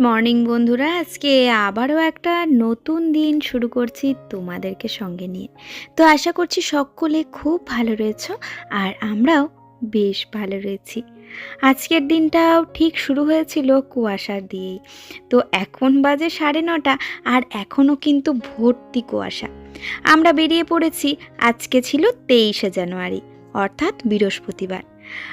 Morning বন্ধুরা। আজকে আবারও একটা নতুন দিন শুরু করছি তোমাদেরকে সঙ্গে নিয়ে। তো আশা করছি সকলে খুব ভালো রয়েছ আর আমরাও বেশ ভালো রয়েছি। আজকের দিনটাও ঠিক শুরু হয়েছিল কুয়াশার দিয়েই। তো এখন বাজে সাড়ে নটা আর এখনও কিন্তু ভর্তি কুয়াশা। আমরা বেরিয়ে পড়েছি, আজকে ছিল তেইশে জানুয়ারি, অর্থাৎ বৃহস্পতিবার।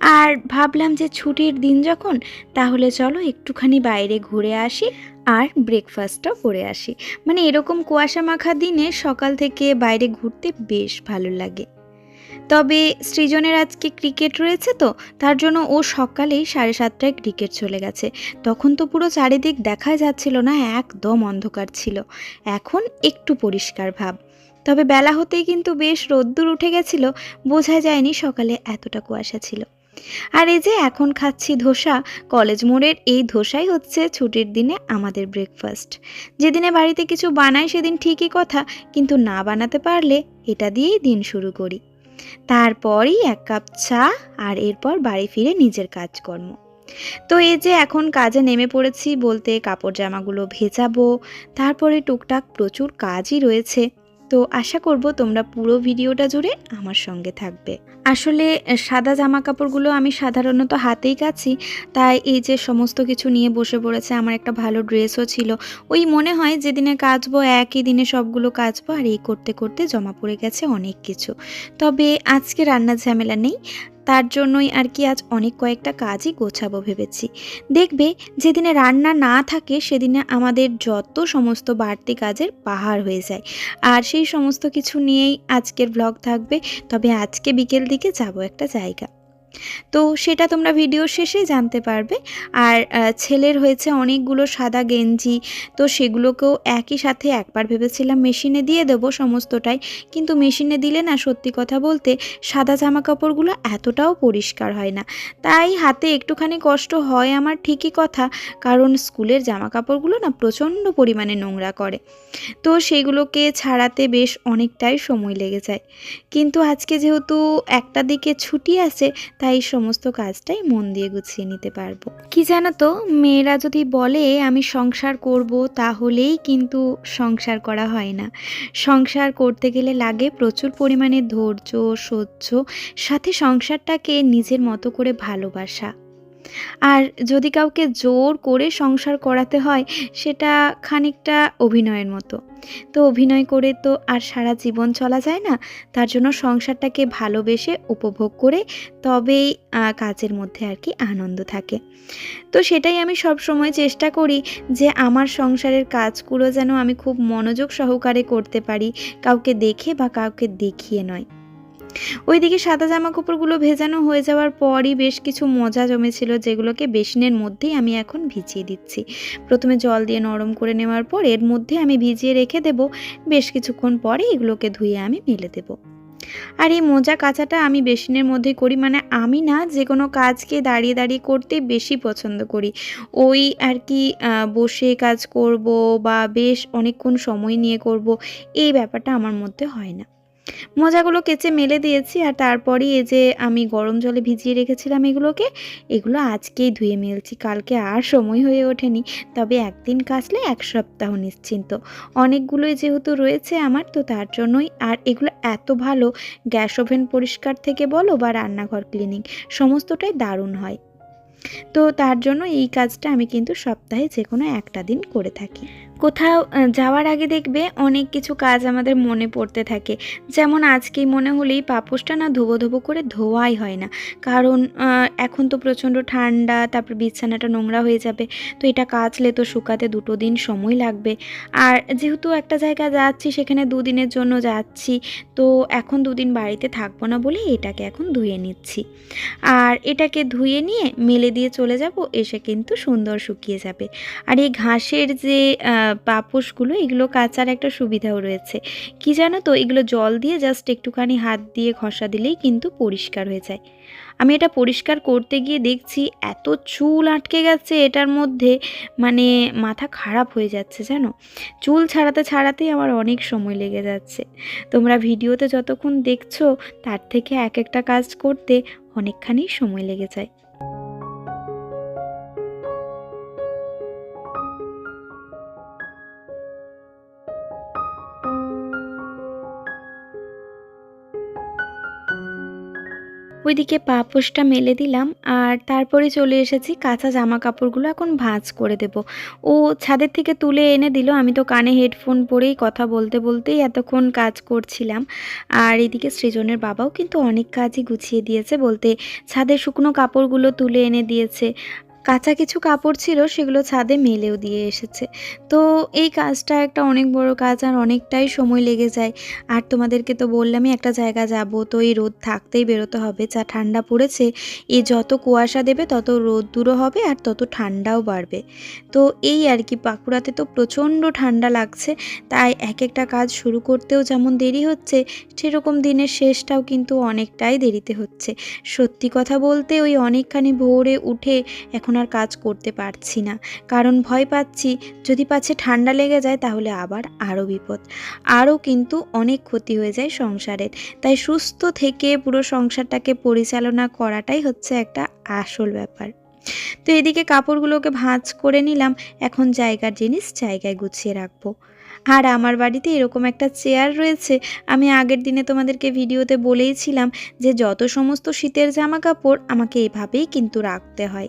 আর ভাবলাম যে ছুটির দিন যখন, তাহলে চলো একটুখানি বাইরে ঘুরে আসি আর ব্রেকফাস্টও করে আসি। মানে এরকম কুয়াশা মাখা দিনে সকাল থেকে বাইরে ঘুরতে বেশ ভালো লাগে। তবে সৃজনের আজকে ক্রিকেট রয়েছে তো, তার জন্য ও সকালেই সাড়ে সাতটায় ক্রিকেট চলে গেছে। তখন তো পুরো চারিদিক দেখা যাচ্ছিল না, একদম অন্ধকার ছিল। এখন একটু পরিষ্কার ভাব। তবে বেলা হতেই কিন্তু বেশ রোদ্দুর উঠে গেছিল, বোঝা যায়নি সকালে এতটা কুয়াশা ছিল। আর এই যে এখন খাচ্ছি ধোসা, কলেজ মোড়ের এই ধোসাই হচ্ছে ছুটির দিনে আমাদের ব্রেকফাস্ট যেদিনে বাড়িতে কিছু বানাই সেদিন ঠিকই কথা, কিন্তু না বানাতে পারলে এটা দিয়েই দিন শুরু করি। তারপরই এক কাপ চা আর এরপর বাড়ি ফিরে নিজের কাজকর্ম। তো এই যে এখন কাজে নেমে পড়েছি, বলতে কাপড় জামাগুলো ভেজাবো, তারপরে টুকটাক প্রচুর কাজই রয়েছে। তো আশা করব তোমরা পুরো ভিডিওটা জুড়ে আমার সঙ্গে থাকবে। আসলে সাদা জামা কাপড়গুলো আমি সাধারণত হাতেই কাছি তাই এই যে সমস্ত কিছু নিয়ে বসে পড়েছে, আমার একটা ভালো ড্রেসও ছিল। ওই মনে হয় যেদিনে কাচবো, একই দিনে সবগুলো কাচবো, আর এই করতে করতে জমা পড়ে গেছে অনেক কিছু। তবে আজকে রান্নার ঝামেলা নেই। তার জন্যই আর কি আজ অনেক কয়েকটা কাজই গোছাবো ভেবেছি। দেখবে যেদিনে রান্না না থাকে, সেদিনে আমাদের যত সমস্ত বাড়তি কাজের পাহাড় হয়ে যায়। আর সেই সমস্ত কিছু নিয়েই আজকের ব্লগ থাকবে। তবে আজকে বিকেল দিকে যাব একটা জায়গা। তো সেটা তোমরা ভিডিও শেষে জানতে পারবে। আর ছেলের হয়েছে অনেকগুলো সাদা গেঞ্জি, তো সেগুলোকেও একই সাথে একবার ভেবেছিলাম মেশিনে দিয়ে দেবো সমস্তটাই। কিন্তু মেশিনে দিলে না সত্যি কথা বলতে সাদা জামা কাপড়গুলো এতটাও পরিষ্কার হয় না। তাই হাতে একটুখানি কষ্ট হয় আমার ঠিকই কথা, কারণ স্কুলের জামা কাপড়গুলো না প্রচণ্ড পরিমাণে নোংরা করে। তো সেগুলোকে ছাড়াতে বেশ অনেকটাই সময় লেগে যায়। কিন্তু আজকে যেহেতু একটা দিকে ছুটি আছে তাই সমস্ত কাজটাই মন দিয়ে গুছিয়ে নিতে পারব। কি জানো তো মেয়েরা যদি বলে, আমি সংসার করব তাহলেই কিন্তু সংসার করা হয় না। সংসার করতে গেলে লাগে প্রচুর পরিমাণে ধৈর্য, সহ্য, সাথে সংসারটাকে নিজের মতো করে ভালোবাসা। আর যদি কাউকে জোর করে সংসার করাতে হয়, সেটা খানিকটা অভিনয়ের মতো। তো অভিনয় করে তো আর সারা জীবন চলা যায় না, তার জন্য সংসারটাকে ভালোবেসে উপভোগ করে তবেই কাজের মধ্যে আর কি আনন্দ থাকে। তো সেটাই আমি সব সময় চেষ্টা করি যে আমার সংসারের কাজগুলো যেন আমি খুব মনোযোগ সহকারে করতে পারি, কাউকে দেখে বা কাউকে দেখিয়ে নয়। ওইদিকে সাদা জামা কাপড়গুলো ভেজানো হয়ে যাওয়ার পরই বেশ কিছু মজা জমেছিল, যেগুলোকে বেসিনের মধ্যেই আমি এখন ভিজিয়ে দিচ্ছি। প্রথমে জল দিয়ে নরম করে নেওয়ার পর এর মধ্যে আমি ভিজিয়ে রেখে দেব। বেশ কিছুক্ষণ পরে এগুলোকে ধুয়ে আমি মেলে দেব। আর এই মোজা কাচাটা আমি বেসিনের মধ্যে করি মানে আমি না যে কোনো কাজকে দাঁড়িয়ে দাঁড়িয়ে করতে বেশি পছন্দ করি। ওই আর কি বসে কাজ করব বা বেশ অনেকক্ষণ সময় নিয়ে করব, এই ব্যাপারটা আমার মধ্যে হয় না। মোজাগুলো কেচে মেলে দিয়েছি আর তারপরেই এই যে আমি গরম জলে ভিজিয়ে রেখেছিলাম এগুলোকে, এগুলো আজকেই ধুয়ে মেলছি। কালকে আর সময় হয়ে ওঠেনি, তবে একদিন কাচলে এক সপ্তাহ নিশ্চিন্ত। অনেকগুলোই যেহেতু রয়েছে আমার, তো তার জন্যই। আর এগুলো এত ভালো, গ্যাস ওভেন পরিষ্কার থেকে বলো বা রান্নাঘর ক্লিনিং, সমস্তটাই দারুণ হয়। তো তার জন্য এই কাজটা আমি কিন্তু সপ্তাহে যে কোনো একটা দিন করে থাকি। কোথাও যাওয়ার আগে দেখবে অনেক কিছু কাজ আমাদের মনে পড়তে থাকে। যেমন আজকেই মনে হলেই পাপোশটা না ধোবো ধোবো করে ধোয়াই হয় না। কারণ এখন তো প্রচণ্ড ঠান্ডা, তারপর বিছানাটা নোংরা হয়ে যাবে। তো এটা কাচলে তো শুকাতে দুটো দিন সময় লাগবে। আর যেহেতু একটা জায়গা যাচ্ছি, সেখানে দুদিনের জন্য যাচ্ছি, তো এখন দুদিন বাড়িতে থাকব না বলে এটাকে এখন ধুয়ে নিচ্ছি। আর এটাকে ধুয়ে নিয়ে মেলে দিয়ে চলে যাব, এসে কিন্তু সুন্দর শুকিয়ে যাবে। আর এই ঘাসের যে পাপোশগুলো, এগুলো কাচার একটা সুবিধাও রয়েছে। কি জানো তো, এগুলো জল দিয়ে জাস্ট একটুখানি হাত দিয়ে ঘষা দিলেই কিন্তু পরিষ্কার হয়ে যায়। আমি এটা পরিষ্কার করতে গিয়ে দেখছি এত চুল আটকে গেছে এটার মধ্যে মানে মাথা খারাপ হয়ে যাচ্ছে জানো? চুল ছাড়াতে ছাড়াতেই আমার অনেক সময় লেগে যাচ্ছে। তোমরা ভিডিওতে যতক্ষণ দেখছ, তার থেকে এক একটা কাজ করতে অনেকখানি সময় লেগে যায়। ওইদিকে পাপোশটা মেলে দিলাম আর তারপরে চলে এসেছি কাঁচা জামা কাপড়গুলো এখন ভাঁজ করে দেব। ও ছাদের থেকে তুলে এনে দিল, আমি তো কানে হেডফোন পরেই কথা বলতে বলতেই এতক্ষণ কাজ করছিলাম। আর এদিকে সৃজনের বাবাও কিন্তু অনেক কাজই গুছিয়ে দিয়েছে বলতে ছাদের শুকনো কাপড়গুলো তুলে এনে দিয়েছে। কাঁচা কিছু কাপড় ছিল, সেগুলো ছাদে মেলেও দিয়ে এসেছে। তো এই কাজটা একটা অনেক বড় কাজ আর অনেকটাই সময় লেগে যায়। আর তোমাদেরকে তো বললামই, একটা জায়গা যাব, তো এই রোদ থাকতেই বেরোতে হবে। যা ঠান্ডা পড়েছে, এ যত কুয়াশা দেবে, তত রোদ দূরও হবে আর তত ঠান্ডাও বাড়বে। তো এই আর কি, বাঁকুড়াতে তো প্রচণ্ড ঠান্ডা লাগছে, তাই এক একটা কাজ শুরু করতেও যেমন দেরি হচ্ছে, সেরকম দিনের শেষটাও কিন্তু অনেকটাই দেরিতে হচ্ছে। সত্যি কথা বলতে, ওই অনেকখানি ভোরে উঠে এখন আর কাজ করতে পারছি না। কারণ ভয় পাচ্ছি, যদি পাচ্ছে ঠান্ডা লেগে যায় তাহলে আবার আরও বিপদ। আরও কিন্তু অনেক ক্ষতি হয়ে যায় সংসারের। তাই সুস্থ থেকে পুরো সংসারটাকে পরিচালনা করাটাই হচ্ছে একটা আসল ব্যাপার। তো এদিকে কাপড়গুলোকে ভাঁজ করে নিলাম, এখন জায়গার জিনিস জায়গায় গুছিয়ে রাখব। আর আমার বাড়িতে এরকম একটা চেয়ার রয়েছে, আমি আগের দিনে তোমাদেরকে ভিডিওতে বলেইছিলাম যে যত সমস্ত শীতের জামা কাপড় আমাকে এভাবেই কিন্তু রাখতে হয়।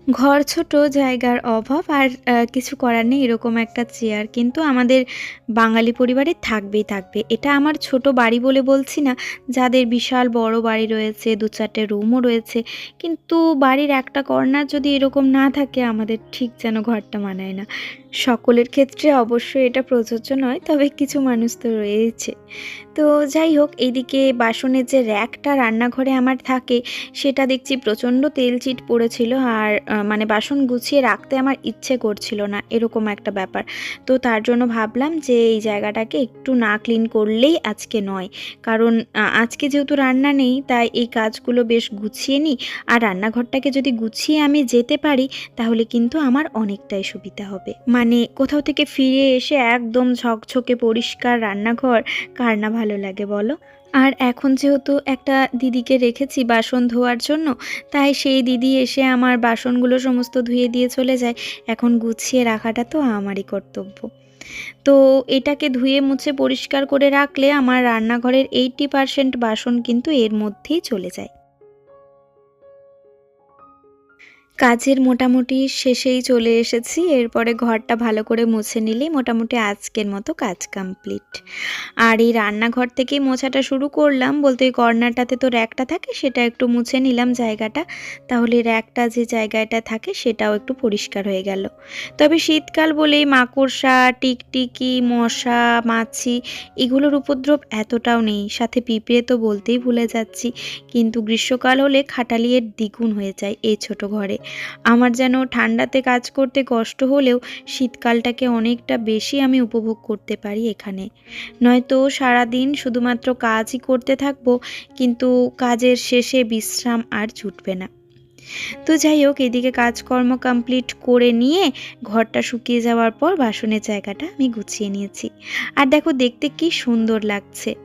ঘর ছোট, জায়গার অভাব আর কিছু করার নেই এরকম একটা চেয়ার কিন্তু আমাদের বাঙালি পরিবারে থাকবেই থাকবে। এটা আমার ছোট বাড়ি বলে বলছি না, যাদের বিশাল বড় বাড়ি রয়েছে, দু চারটে রুমও রয়েছে। কিন্তু বাড়ির একটা কর্নার যদি এরকম না থাকে, আমাদের ঠিক যেন ঘরটা মানায় না। সকলের ক্ষেত্রে অবশ্যই এটা প্রযোজ্য নয়, তবে কিছু মানুষ তো রয়েছে। তো যাই হোক, এইদিকে বাসনের যে র্যাকটা রান্নাঘরে আমার থাকে, সেটা দেখছি প্রচণ্ড তেল চিট পড়েছিল আর মানে বাসন গুছিয়ে রাখতে আমার ইচ্ছে করছিল না, এরকম একটা ব্যাপার। তো তার জন্য ভাবলাম যে এই জায়গাটাকে একটু না ক্লিন করলেই আজকে নয়। কারণ আজকে যেহেতু রান্না নেই, তাই এই কাজগুলো বেশ গুছিয়ে নিই। আর রান্নাঘরটাকে যদি গুছিয়ে আমি যেতে পারি, তাহলে কিন্তু আমার অনেকটাই সুবিধা হবে। মানে কোথাও থেকে ফিরে এসে একদম ঝকঝকে পরিষ্কার রান্নাঘর, কার না ভালো লাগে বলো? আর এখন যেহেতু একটা দিদিকে রেখেছি বাসন ধোয়ার জন্য, তাই সেই দিদি এসে আমার বাসনগুলো সমস্ত ধুয়ে দিয়ে চলে যায়। এখন গুছিয়ে রাখাটা তো আমারই কর্তব্য। তো এটাকে ধুয়ে মুছে পরিষ্কার করে রাখলে আমার রান্নাঘরের এইটি পারসেন্ট বাসন কিন্তু এর মধ্যেই চলে যায়। কাজের মোটামুটি শেষেই চলে এসেছি। এরপরে ঘরটা ভালো করে মুছে নিলেই মোটামুটি আজকের মতো কাজ কমপ্লিট আর এই রান্নাঘর থেকেই মোছাটা শুরু করলাম। বলতে এই কর্নারটাতে তো র্যাকটা থাকে, সেটা একটু মুছে নিলাম জায়গাটা। তাহলে র্যাকটা যে জায়গাটা থাকে, সেটাও একটু পরিষ্কার হয়ে গেল। তবে শীতকাল বলেই মাকড়সা, টিকটিকি, মশা, মাছি এগুলোর উপদ্রব এতটাও নেই। সাথে পিঁপড়ে তো বলতেই ভুলে যাচ্ছি। কিন্তু গ্রীষ্মকাল হলে খাটালিয়ের দ্বিগুণ হয়ে যায় এই ছোট ঘরে। আমার যেন ঠান্ডাতে কাজ করতে কষ্ট হলেও শীতকালটাকে অনেকটা বেশি আমি উপভোগ করতে পারি এখানে। নয়তো সারাদিন শুধুমাত্র কাজই করতে থাকব, কিন্তু কাজের শেষে বিশ্রাম আর জুটবে না। তো যাই হোক, এদিকে কাজকর্ম কমপ্লিট করে নিয়ে ঘরটা শুকিয়ে যাওয়ার পর বাসনের জায়গাটা আমি গুছিয়ে নিয়েছি। আর দেখো, দেখতে কি সুন্দর লাগছে।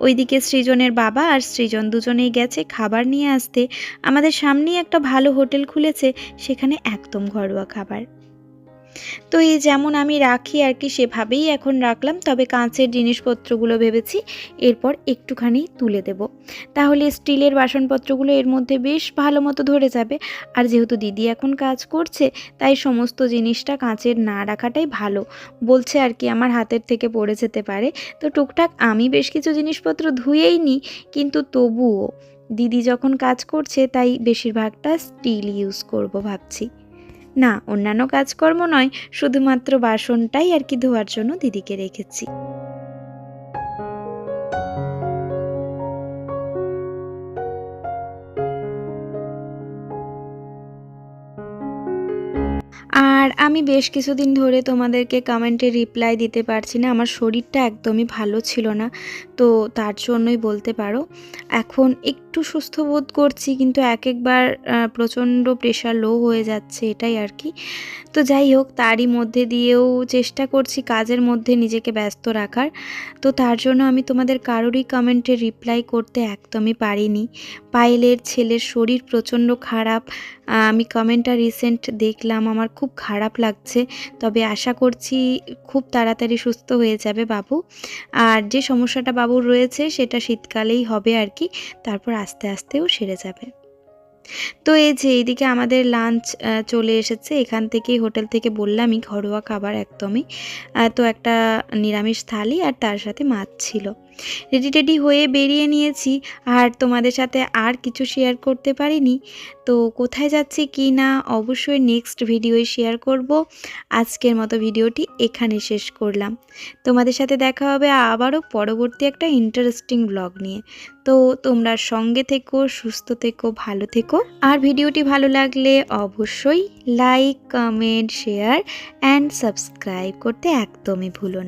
ওইদিকে সৃজনের বাবা আর সৃজন দুজনেই গেছে খাবার নিয়ে আসতে। আমাদের সামনেই একটা ভালো হোটেল খুলেছে, সেখানে একদম ঘরোয়া খাবার। তো এই যেমন আমি রাখি আর কি সেভাবেই এখন রাখলাম, তবে কাঁচের জিনিসপত্রগুলো ভেবেছি এরপর একটুখানি তুলে দেব। তাহলে স্টিলের বাসনপত্রগুলো এর মধ্যে বেশ ভালো মতো ধরে যাবে। আর যেহেতু দিদি এখন কাজ করছে, তাই সমস্ত জিনিসটা কাঁচের না রাখাটাই ভালো। বলছে আর কি আমার হাতের থেকে পড়ে যেতে পারে। তো টুকটাক আমি বেশ কিছু জিনিসপত্র ধুয়েই নিই কিন্তু তবুও দিদি যখন কাজ করছে, তাই বেশিরভাগটা স্টিল ইউজ করব ভাবছি। না অন্যান্য কাজকর্ম নয় শুধুমাত্র বাসনটাই আর কি ধোয়ার জন্য দিদিকে রেখেছি। আর আমি বেশ কিছুদিন ধরে তোমাদেরকে কমেন্টে রিপ্লাই দিতে পারছি না। আমার শরীরটা একদমই ভালো ছিল না, তো তার জন্যই বলতে পারো। এখন একটু সুস্থ বোধ করছি, কিন্তু এক একবার প্রচণ্ড প্রেশার লো হয়ে যাচ্ছে এটাই আর কি। তো যাই হোক, তারই মধ্যে দিয়েও চেষ্টা করছি কাজের মধ্যে নিজেকে ব্যস্ত রাখার। তো তার জন্য আমি তোমাদের কারোরই কমেন্টে রিপ্লাই করতে একদমই পারিনি। পায়েলের ছেলের শরীর প্রচণ্ড খারাপ আমি কমেন্টটা রিসেন্ট দেখলাম, আমার খুব খারাপ লাগছে। তবে আশা করছি খুব তাড়াতাড়ি সুস্থ হয়ে যাবে বাবু। আর যে সমস্যাটা বাবুর রয়েছে, সেটা শীতকালেই হবে আর কি, তারপর আস্তে আস্তেও সেরে যাবে। তো এই যে, এইদিকে আমাদের লাঞ্চ চলে এসেছে। এখান থেকেই হোটেল থেকে বললামই, ঘরোয়া খাবার একদমই। তো একটা নিরামিষ থালি আর তার সাথে মাছ ছিল। রেডি টেডি হয়ে বেরিয়ে নিয়েছি আর তোমাদের সাথে আর কিছু শেয়ার করতে পারিনি। তো কোথায় যাচ্ছি কি না অবশ্যই নেক্সট ভিডিওয় শেয়ার করব। আজকের মতো ভিডিওটি এখানে শেষ করলাম। তোমাদের সাথে দেখা হবে আবারও পরবর্তী একটা ইন্টারেস্টিং ব্লগ নিয়ে। তো তোমরা সঙ্গে থেকো, সুস্থ থেকো, ভালো থেকো। আর ভিডিওটি ভালো লাগলে অবশ্যই like comment share and subscribe করতে একদমই ভুলো না।